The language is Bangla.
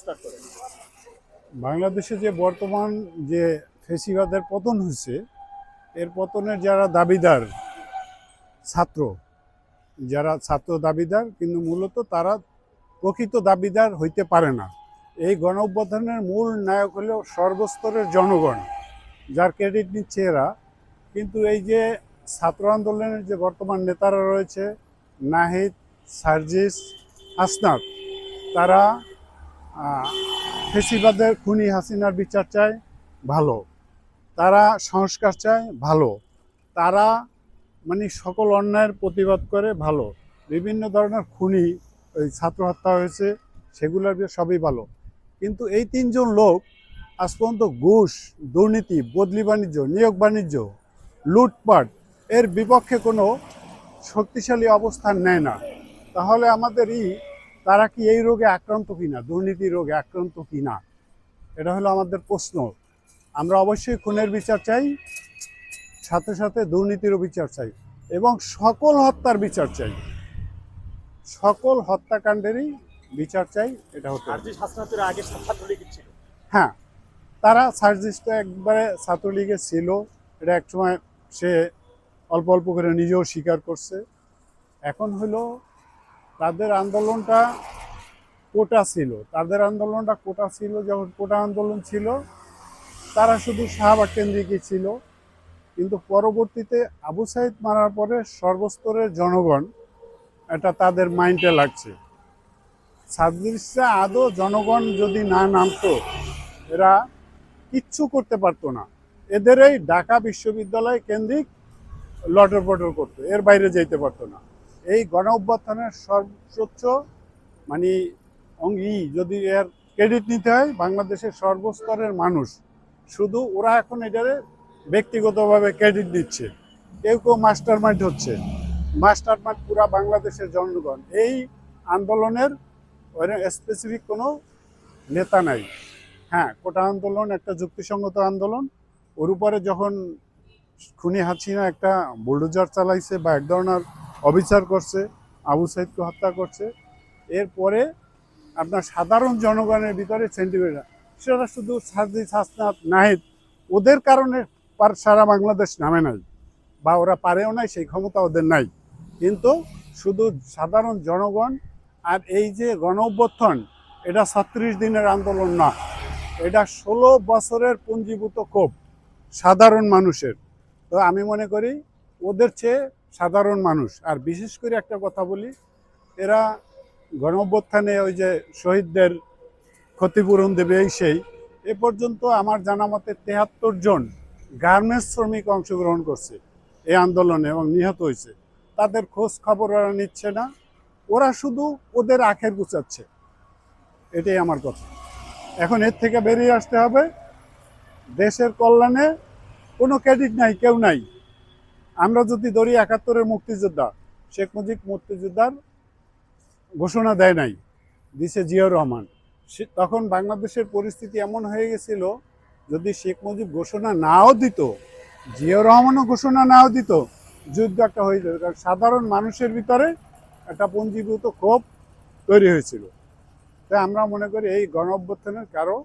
স্টার্ট করেন। বাংলাদেশে যে বর্তমান যে ফেসিবাদের পতন হয়েছে, এর পতনের যারা দাবিদার ছাত্র, যারা ছাত্র দাবিদার, কিন্তু মূলত তারা প্রকৃত দাবিদার হইতে পারে না। এই গণ মূল নায়ক হলো সর্বস্তরের জনগণ, যার ক্রেডিট নিচ্ছে এরা। কিন্তু এই যে ছাত্র আন্দোলনের যে বর্তমান নেতারা রয়েছে, নাহিদ, সার্জিস, হাসনাত, তারা ফেসিবাদের খুনি হাসিনার বিচার চায় ভালো। তারা সংস্কার চায় ভালো। তারা মানে সকল অন্যায়ের প্রতিবাদ করে ভালো। বিভিন্ন ধরনের খুনি, ওই ছাত্র হত্যা হয়েছে, সেগুলোর সবই ভালো। কিন্তু এই তিনজন লোক আজ পর্যন্ত ঘুষ, দুর্নীতি, বদলি বাণিজ্য, নিয়োগ বাণিজ্য, লুটপাট, এর বিপক্ষে কোনো শক্তিশালী অবস্থান নেয় না। তাহলে আমাদের ই তারা কি এই রোগে আক্রান্ত কিনা দুর্নীতি রোগে আক্রান্ত কিনা এটা হলো আমাদের প্রশ্ন। আমরা অবশ্যই খুনের বিচার চাই সাথে সাথে দুর্নীতিরও বিচার চাই এবং সকল হত্যার বিচার চাই। সকল হত্যাকাণ্ডেরই বিচার চাই এটা হতে আগে ছাত্রলীগ ছিল। হ্যাঁ তারা সার্জিস তো একবারে ছাত্রলীগে ছিল এটা একসময় সে অল্প অল্প করে নিজেও স্বীকার করছে। এখন হলো তাদের আন্দোলনটা কোটা ছিল। তাদের আন্দোলনটা কোটা ছিল, যখন কোটা আন্দোলন ছিল, তারা শুধু শাহবাগ কেন্দ্রিকই ছিল। কিন্তু পরবর্তীতে আবু সাইদ মারার পরে সর্বস্তরের জনগণ এটা তাদের মাইন্ডে লাগছে। সার্জিসে আদৌ জনগণ যদি না নামতো, এরা কিচ্ছু করতে পারতো না। এদের এই ঢাকা বিশ্ববিদ্যালয় কেন্দ্রিক লটর পটর করতো, এর বাইরে যেতে পারতো না। এই গণ অভ্যর্থনের সর্বোচ্চ মানে অঙ্গি যদি এর ক্রেডিট নিতে হয়, বাংলাদেশের সর্বস্তরের মানুষ। শুধু ওরা এখন এটারে ব্যক্তিগতভাবে ক্রেডিট দিচ্ছে। কেউ কেউ মাস্টার মাইন্ড হচ্ছে। মাস্টার মাইন্ড পুরা বাংলাদেশের জনগণ। এই আন্দোলনের স্পেসিফিক কোনো নেতা নাই। হ্যাঁ কোটা আন্দোলন, একটা যুক্তিসঙ্গত আন্দোলন। ওর উপরে যখন খুনি হাসিনা একটা বুলডোজার চালাইছে বা এক ধরনের অবিচার করছে, আবু সাইদকে হত্যা করছে। এরপরে আপনার সাধারণ জনগণের ভিতরে সেন্টিমেন্ট সেটা শুধু সার্জিস হাসনাত নাহিদ, ওদের কারণে পার সারা বাংলাদেশ নামে নাই, বা ওরা পারেও নাই, সেই ক্ষমতা ওদের নাই। কিন্তু শুধু সাধারণ জনগণ আর এই যে গণ অভ্যুত্থান এটা ছত্রিশ দিনের আন্দোলন না, এটা ষোলো বছরের পুঞ্জীভূত ক্ষোভ সাধারণ মানুষের। তো আমি মনে করি, ওদের চেয়ে সাধারণ মানুষ। আর বিশেষ করে একটা কথা বলি, এরা গণভ্যুত্থানে ওই যে শহীদদের ক্ষতিপূরণ দেবে এই সেই, এ পর্যন্ত আমার জানা মতে তেহাত্তর জন গার্মেন্টস শ্রমিক অংশগ্রহণ করছে এই আন্দোলনে এবং নিহত হয়েছে। তাদের খোঁজ খবর ওরা নিচ্ছে না, ওরা শুধু ওদের আখের গুছাচ্ছে। এটাই আমার কথা। এখন এর থেকে বেরিয়ে আসতে হবে। দেশের কল্যাণে কোনো ক্রেডিট নাই, কেউ নাই। আমরা যদি ধরি একাত্তরের মুক্তিযোদ্ধা, শেখ মুজিব মুক্তিযোদ্ধার ঘোষণা দেয় নাই, দিছে জিয়াউর রহমান। তখন বাংলাদেশের পরিস্থিতি এমন হয়ে গেছিল, যদি শেখ মুজিব ঘোষণা নাও দিত, জিয়াউর রহমানও ঘোষণা নাও দিত, যুদ্ধ একটা হয়ে যেত। কারণ সাধারণ মানুষের ভিতরে একটা পঞ্জীভূত ক্ষোভ তৈরি হয়েছিল। তাই আমরা মনে করি এই গণ অভ্যুত্থানের কারও